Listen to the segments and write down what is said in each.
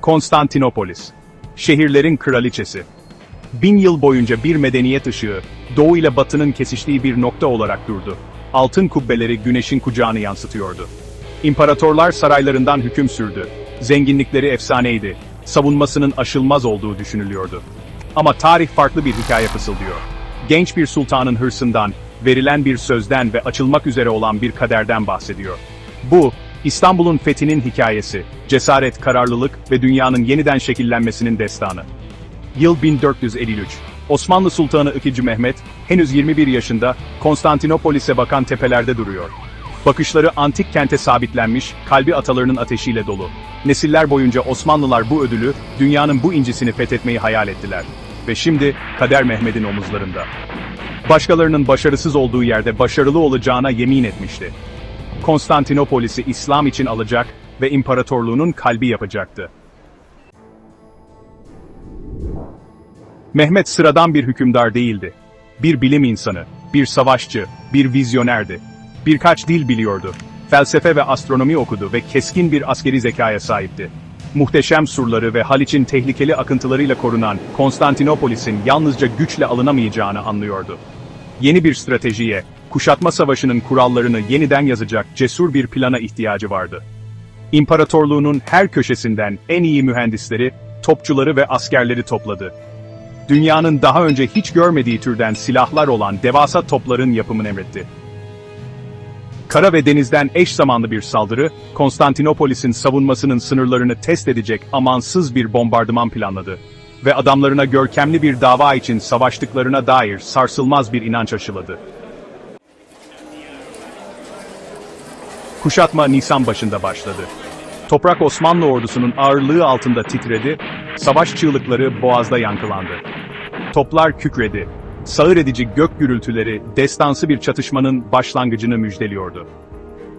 Konstantinopolis. Şehirlerin kraliçesi. Bin yıl boyunca bir medeniyet ışığı, doğu ile batının kesiştiği bir nokta olarak durdu. Altın kubbeleri güneşin kucağını yansıtıyordu. İmparatorlar saraylarından hüküm sürdü. Zenginlikleri efsaneydi. Savunmasının aşılmaz olduğu düşünülüyordu. Ama tarih farklı bir hikaye fısıldıyor. Genç bir sultanın hırsından, verilen bir sözden ve açılmak üzere olan bir kaderden bahsediyor. Bu, İstanbul'un fethinin hikayesi, cesaret, kararlılık ve dünyanın yeniden şekillenmesinin destanı. Yıl 1453. Osmanlı Sultanı II. Mehmet, henüz 21 yaşında, Konstantinopolis'e bakan tepelerde duruyor. Bakışları antik kente sabitlenmiş, kalbi atalarının ateşiyle dolu. Nesiller boyunca Osmanlılar bu ödülü, dünyanın bu incisini fethetmeyi hayal ettiler. Ve şimdi, kader Mehmet'in omuzlarında. Başkalarının başarısız olduğu yerde başarılı olacağına yemin etmişti. Konstantinopolis'i İslam için alacak ve imparatorluğunun kalbi yapacaktı. Mehmet sıradan bir hükümdar değildi. Bir bilim insanı, bir savaşçı, bir vizyonerdi. Birkaç dil biliyordu. Felsefe ve astronomi okudu ve keskin bir askeri zekaya sahipti. Muhteşem surları ve Haliç'in tehlikeli akıntılarıyla korunan Konstantinopolis'in yalnızca güçle alınamayacağını anlıyordu. Yeni bir stratejiye, kuşatma savaşının kurallarını yeniden yazacak cesur bir plana ihtiyacı vardı. İmparatorluğunun her köşesinden en iyi mühendisleri, topçuları ve askerleri topladı. Dünyanın daha önce hiç görmediği türden silahlar olan devasa topların yapımını emretti. Kara ve denizden eş zamanlı bir saldırı, Konstantinopolis'in savunmasının sınırlarını test edecek amansız bir bombardıman planladı. Ve adamlarına görkemli bir dava için savaştıklarına dair sarsılmaz bir inanç aşıladı. Kuşatma Nisan başında başladı. Toprak Osmanlı ordusunun ağırlığı altında titredi, savaş çığlıkları boğazda yankılandı. Toplar kükredi, sağır edici gök gürültüleri destansı bir çatışmanın başlangıcını müjdeliyordu.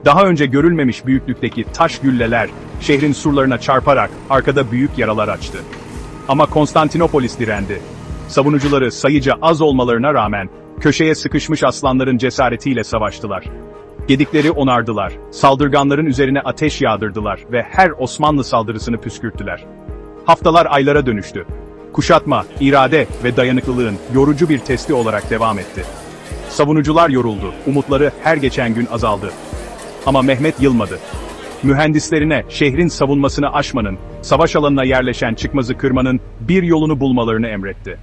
Daha önce görülmemiş büyüklükteki taş gülleler, şehrin surlarına çarparak arkada büyük yaralar açtı. Ama Konstantinopolis direndi. Savunucuları sayıca az olmalarına rağmen, köşeye sıkışmış aslanların cesaretiyle savaştılar. Gedikleri onardılar, saldırganların üzerine ateş yağdırdılar ve her Osmanlı saldırısını püskürttüler. Haftalar aylara dönüştü. Kuşatma, irade ve dayanıklılığın yorucu bir testi olarak devam etti. Savunucular yoruldu, umutları her geçen gün azaldı. Ama Mehmet yılmadı. Mühendislerine şehrin savunmasını aşmanın, savaş alanına yerleşen çıkmazı kırmanın bir yolunu bulmalarını emretti.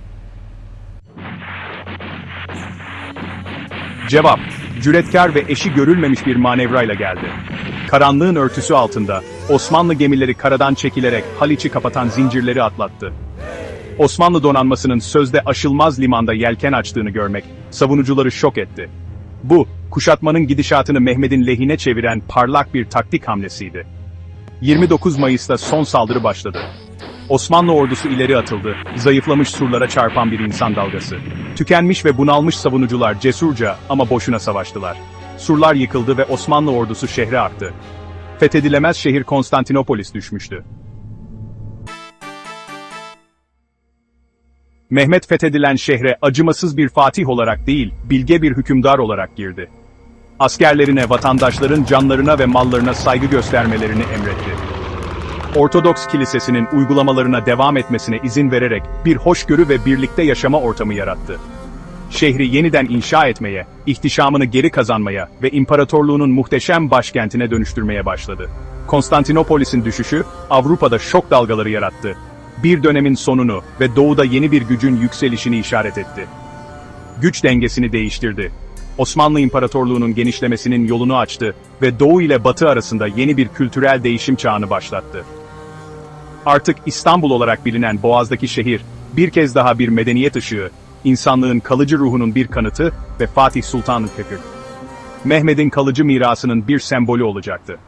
Cevap, cüretkar ve eşi görülmemiş bir manevrayla geldi. Karanlığın örtüsü altında, Osmanlı gemileri karadan çekilerek Haliç'i kapatan zincirleri atlattı. Osmanlı donanmasının sözde aşılmaz limanda yelken açtığını görmek, savunucuları şok etti. Bu, kuşatmanın gidişatını Mehmet'in lehine çeviren parlak bir taktik hamlesiydi. 29 Mayıs'ta son saldırı başladı. Osmanlı ordusu ileri atıldı, zayıflamış surlara çarpan bir insan dalgası. Tükenmiş ve bunalmış savunucular cesurca ama boşuna savaştılar. Surlar yıkıldı ve Osmanlı ordusu şehre aktı. Fethedilemez şehir Konstantinopolis düşmüştü. Mehmet fethedilen şehre acımasız bir fatih olarak değil, bilge bir hükümdar olarak girdi. Askerlerine, vatandaşların canlarına ve mallarına saygı göstermelerini emretti. Ortodoks kilisesinin uygulamalarına devam etmesine izin vererek bir hoşgörü ve birlikte yaşama ortamı yarattı. Şehri yeniden inşa etmeye, ihtişamını geri kazanmaya ve imparatorluğunun muhteşem başkentine dönüştürmeye başladı. Konstantinopolis'in düşüşü, Avrupa'da şok dalgaları yarattı. Bir dönemin sonunu ve doğuda yeni bir gücün yükselişini işaret etti. Güç dengesini değiştirdi. Osmanlı İmparatorluğu'nun genişlemesinin yolunu açtı ve Doğu ile Batı arasında yeni bir kültürel değişim çağını başlattı. Artık İstanbul olarak bilinen Boğaz'daki şehir, bir kez daha bir medeniyet ışığı, insanlığın kalıcı ruhunun bir kanıtı ve Fatih Sultan'ın kökü. Mehmet'in kalıcı mirasının bir sembolü olacaktı.